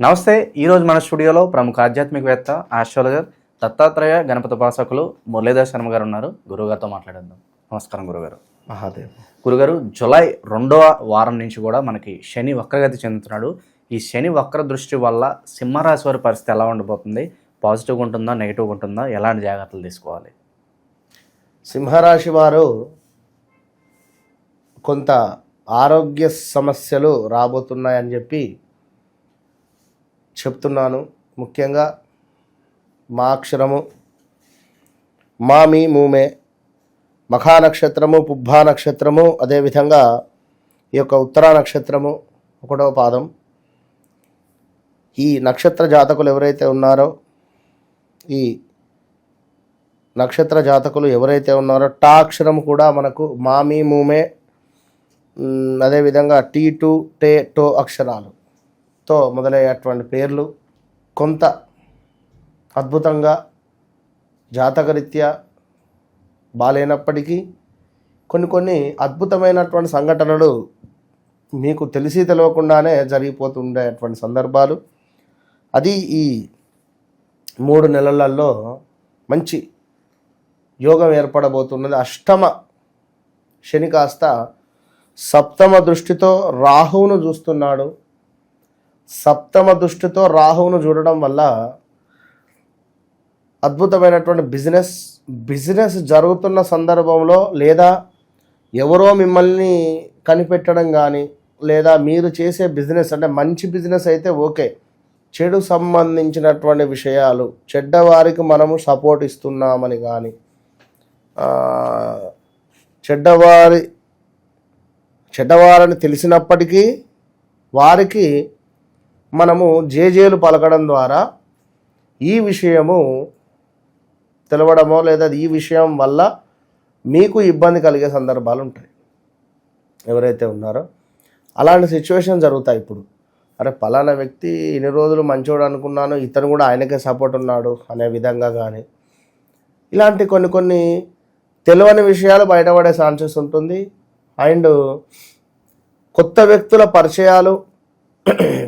నమస్తే ఈరోజు మన స్టూడియోలో ప్రముఖ ఆధ్యాత్మికవేత్త ఆస్ట్రాలజర్ దత్తాత్రేయ గణపతి ఉపాసకులు మురళీధర్ శర్మ గారు ఉన్నారు. గురువుగారితో మాట్లాడేద్దాం. నమస్కారం గురుగారు మహాదేవ్. గురుగారు జూలై రెండవ వారం నుంచి కూడా మనకి శని వక్రగతి చెందుతున్నాడు. ఈ శని వక్ర దృష్టి వల్ల సింహరాశి వారి పరిస్థితి ఎలా ఉండబోతుంది? పాజిటివ్గా ఉంటుందా నెగిటివ్గా ఉంటుందా? ఎలాంటి జాగ్రత్తలు తీసుకోవాలి? సింహరాశి వారు కొంత ఆరోగ్య సమస్యలు రాబోతున్నాయని చెప్పి చెప్తున్నాను. ముఖ్యంగా మా అక్షరము మామి మూమే మఖా నక్షత్రము పుబ్బా నక్షత్రము అదేవిధంగా ఈ యొక్క ఉత్తరా నక్షత్రము ఒకటవ పాదం. ఈ నక్షత్ర జాతకులు ఎవరైతే ఉన్నారో ఈ నక్షత్ర జాతకులు ఎవరైతే ఉన్నారో టా అక్షరం కూడా మనకు మామి మూమే అదేవిధంగా టీ టు టే టో అక్షరాలు. తో మొదలయ్యేటువంటి పేర్లు కొంత అద్భుతంగా జాతకరీత్యా బాలేనప్పటికీ కొన్ని కొన్ని అద్భుతమైనటువంటి సంఘటనలు మీకు తెలిసి తెలియకుండానే జరిగిపోతుండేటువంటి సందర్భాలు. అది ఈ మూడు నెలలలో మంచి యోగం ఏర్పడబోతున్నది. అష్టమ శని కాస్త సప్తమ దృష్టితో రాహువును చూస్తున్నాడు. సప్తమ దృష్టితో రాహువును చూడడం వల్ల అద్భుతమైనటువంటి బిజినెస్ బిజినెస్ జరుగుతున్న సందర్భంలో లేదా ఎవరో మిమ్మల్ని కనిపెట్టడం కానీ లేదా మీరు చేసే బిజినెస్ అంటే మంచి బిజినెస్ అయితే ఓకే. చెడు సంబంధించినటువంటి విషయాలు చెడ్డవారికి మనము సపోర్ట్ ఇస్తున్నామని కానీ చెడ్డవారి చెడ్డవారని తెలిసినప్పటికీ వారికి మనము జేజేలు పలకడం ద్వారా ఈ విషయము తెలవడమో లేదా ఈ విషయం వల్ల మీకు ఇబ్బంది కలిగే సందర్భాలు ఉంటాయి. ఎవరైతే ఉన్నారో అలాంటి సిచ్యువేషన్ జరుగుతాయి ఇప్పుడు. అరే పలానా వ్యక్తి ఇన్ని రోజులు మంచోడు అనుకున్నాను ఇతను కూడా ఆయనకే సపోర్ట్ ఉన్నాడు అనే విధంగా కానీ ఇలాంటి కొన్ని కొన్ని తెలియని విషయాలు బయటపడే ఛాన్సెస్ ఉంటుంది. అండ్ కొత్త వ్యక్తుల పరిచయాలు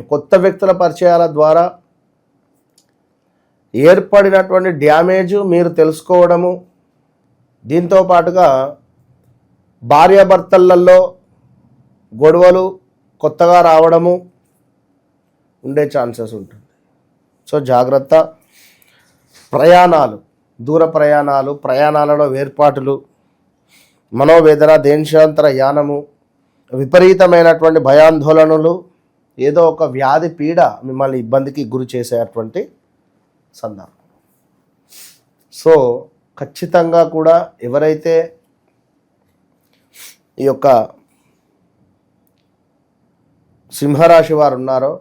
కొత్త వ్యక్తుల పరిచయాల ద్వారా ఏర్పడినటువంటి డ్యామేజ్ మీరు తెలుసుకోవడము దీంతో పాటుగా భార్యాభర్తలలో గొడవలు కొత్తగా రావడము ఉండే ఛాన్సెస్ ఉంటుంది. సో జాగ్రత్త. ప్రయాణాలు దూర ప్రయాణాలు ప్రయాణాలలో వేర్పాటులు మనోవేదన దేశాంతర యానము విపరీతమైనటువంటి భయాందోళనలు ఏదో ఒక వ్యాధి పీడ మిమ్మల్ని ఇబ్బందికి గురి చేసేటువంటి సందర్భం. సో ఖచ్చితంగా కూడా ఎవరైతే ఈ యొక్క సింహరాశి వారు ఉన్నారో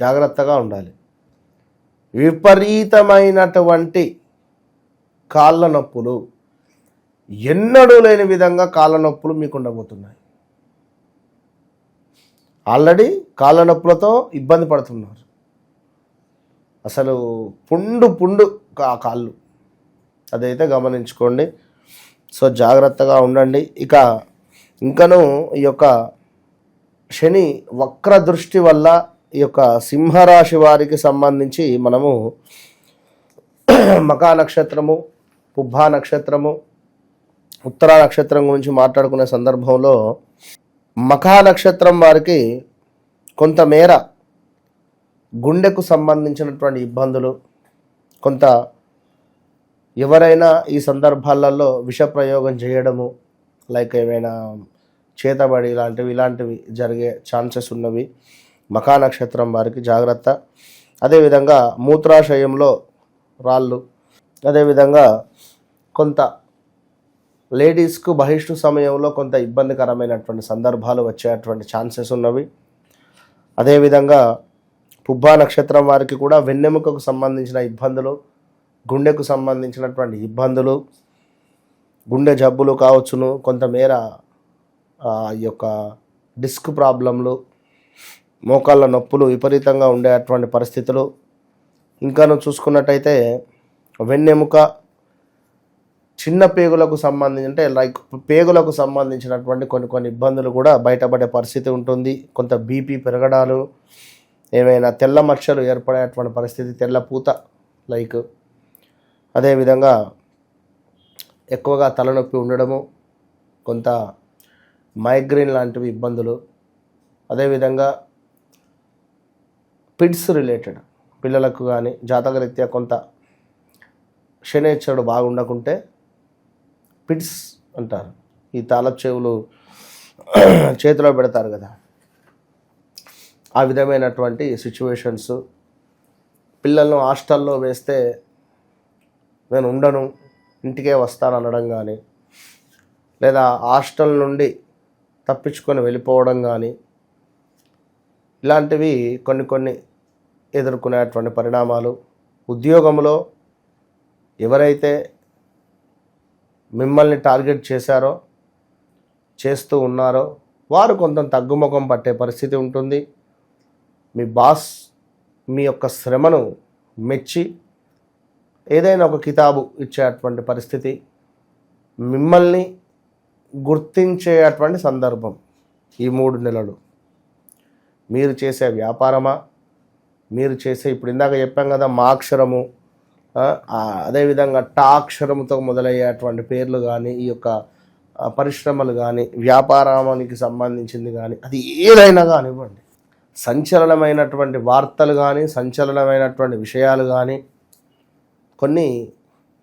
జాగ్రత్తగా ఉండాలి. విపరీతమైనటువంటి కాళ్ళ నొప్పులు ఎన్నడూ లేని విధంగా కాళ్ళ నొప్పులు మీకు ఉండబోతున్నాయి. ఆల్రెడీ కాళ్ళ నొప్పులతో ఇబ్బంది పడుతున్నారు. అసలు పుండు పుండు కా- కాళ్ళు. అదైతే గమనించుకోండి. సో జాగ్రత్తగా ఉండండి. ఇక ఇంకను ఈ యొక్క శని వక్ర దృష్టి వల్ల ఈ యొక్క సింహరాశి వారికి సంబంధించి మనము మకా నక్షత్రము పుబ్బా నక్షత్రము ఉత్తరా నక్షత్రం గురించి మాట్లాడుకునే సందర్భంలో మఖా నక్షత్రం వారికి కొంతమేర గుండెకు సంబంధించినటువంటి ఇబ్బందులు కొంత ఎవరైనా ఈ సందర్భాలలో విషప్రయోగం చేయడము లైక్ ఏమైనా చేతబడి ఇలాంటివి ఇలాంటివి జరిగే ఛాన్సెస్ ఉన్నవి. మఖా నక్షత్రం వారికి జాగ్రత్త. అదేవిధంగా మూత్రాశయంలో రాళ్ళు అదేవిధంగా కొంత లేడీస్కు బహిష్టు సమయంలో కొంత ఇబ్బందికరమైనటువంటి సందర్భాలు వచ్చేటువంటి ఛాన్సెస్ ఉన్నవి. అదేవిధంగా పుబ్బా నక్షత్రం వారికి కూడా వెన్నెముకకు సంబంధించిన ఇబ్బందులు గుండెకు సంబంధించినటువంటి ఇబ్బందులు గుండె జబ్బులు కావచ్చును కొంతమేర ఈ యొక్క డిస్క్ ప్రాబ్లంలు మోకాళ్ళ నొప్పులు విపరీతంగా ఉండేటువంటి పరిస్థితులు. ఇంకాను చూసుకున్నట్టయితే వెన్నెముక చిన్న పేగులకు సంబంధించి అంటే లైక్ పేగులకు సంబంధించినటువంటి కొన్ని కొన్ని ఇబ్బందులు కూడా బయటపడే పరిస్థితి ఉంటుంది. కొంత బీపీ పెరగడాలు ఏమైనా తెల్ల మచ్చలు ఏర్పడేటువంటి పరిస్థితి తెల్ల పూత లైక్ అదేవిధంగా ఎక్కువగా తలనొప్పి ఉండడము కొంత మైగ్రేన్ లాంటివి ఇబ్బందులు అదేవిధంగా పిడ్స్ రిలేటెడ్ పిల్లలకు కానీ జాతకరీత్యా కొంత శనేశ్వరుడు బాగుండకుంటే పిట్స్ అంటారు. ఈ తాళ చెవులు చేతిలో పెడతారు కదా. ఆ విధమైనటువంటి సిచ్యువేషన్స్ పిల్లలను హాస్టల్లో వేస్తే నేను ఉండను ఇంటికే వస్తాను అనడం కానీ లేదా హాస్టల్ నుండి తప్పించుకొని వెళ్ళిపోవడం కానీ ఇలాంటివి కొన్ని కొన్ని ఎదుర్కొనేటువంటి పరిణామాలు ఉద్యోగంలో ఎవరైతే మిమ్మల్ని టార్గెట్ చేశారో చేస్తూ ఉన్నారో వారు కొంత తగ్గుముఖం పట్టే పరిస్థితి ఉంటుంది. మీ బాస్ మీ యొక్క శ్రమను మెచ్చి ఏదైనా ఒక కితాబు ఇచ్చేటువంటి పరిస్థితి మిమ్మల్ని గుర్తించేటువంటి సందర్భం ఈ మూడు నెలలు. మీరు చేసే వ్యాపారమా? మీరు చేసే ఇప్పుడు ఇందాక చెప్పాం కదా మా అక్షరము అదేవిధంగా టా అక్షరముతో మొదలయ్యేటువంటి పేర్లు కానీ ఈ యొక్క పరిశ్రమలు కానీ వ్యాపారానికి సంబంధించింది కానీ అది ఏదైనా కానివ్వండి. సంచలనమైనటువంటి వార్తలు కానీ సంచలనమైనటువంటి విషయాలు కానీ కొన్ని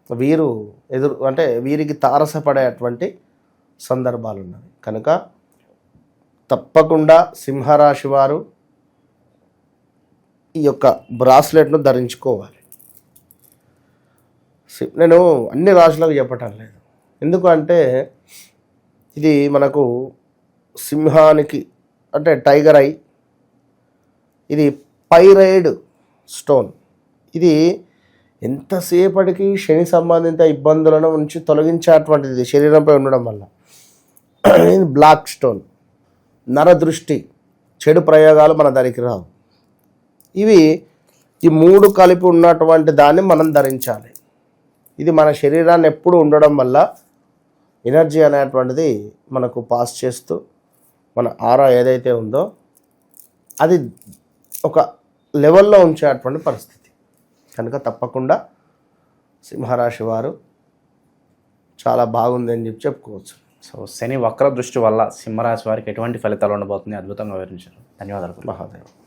వీరు ఎదురు అంటే వీరికి తారసపడేటువంటి సందర్భాలు ఉన్నాయి కనుక తప్పకుండా సింహరాశి వారు ఈ యొక్క బ్రాస్లెట్ను ధరించుకోవాలి. నేను అన్ని రాశులకు చెప్పటం లేదు. ఎందుకంటే ఇది మనకు సింహానికి అంటే టైగర్ ఐ ఇది పైరైడ్ స్టోన్. ఇది ఎంతసేపటికి శని సంబంధిత ఇబ్బందులను నుంచి తొలగించేటువంటిది శరీరంపై ఉండడం వల్ల. ఇది బ్లాక్ స్టోన్. నరదృష్టి చెడు ప్రయోగాలు మన దానికి రావు. ఇవి ఈ మూడు కలిపి ఉన్నటువంటి దాన్ని మనం ధరించాలి. ఇది మన శరీరాన్ని ఎప్పుడు ఉండడం వల్ల ఎనర్జీ అనేటువంటిది మనకు పాస్ చేస్తూ మన ఆరా ఏదైతే ఉందో అది ఒక లెవెల్లో ఉంచేటువంటి పరిస్థితి. కనుక తప్పకుండా సింహరాశి వారు చాలా బాగుంది అని చెప్పి చెప్పుకోవచ్చు. సో శని వక్ర దృష్టి వల్ల సింహరాశి వారికి ఎటువంటి ఫలితాలు ఉండబోతుంది అద్భుతంగా వివరించారు. ధన్యవాదాలు. మహాదేవ్.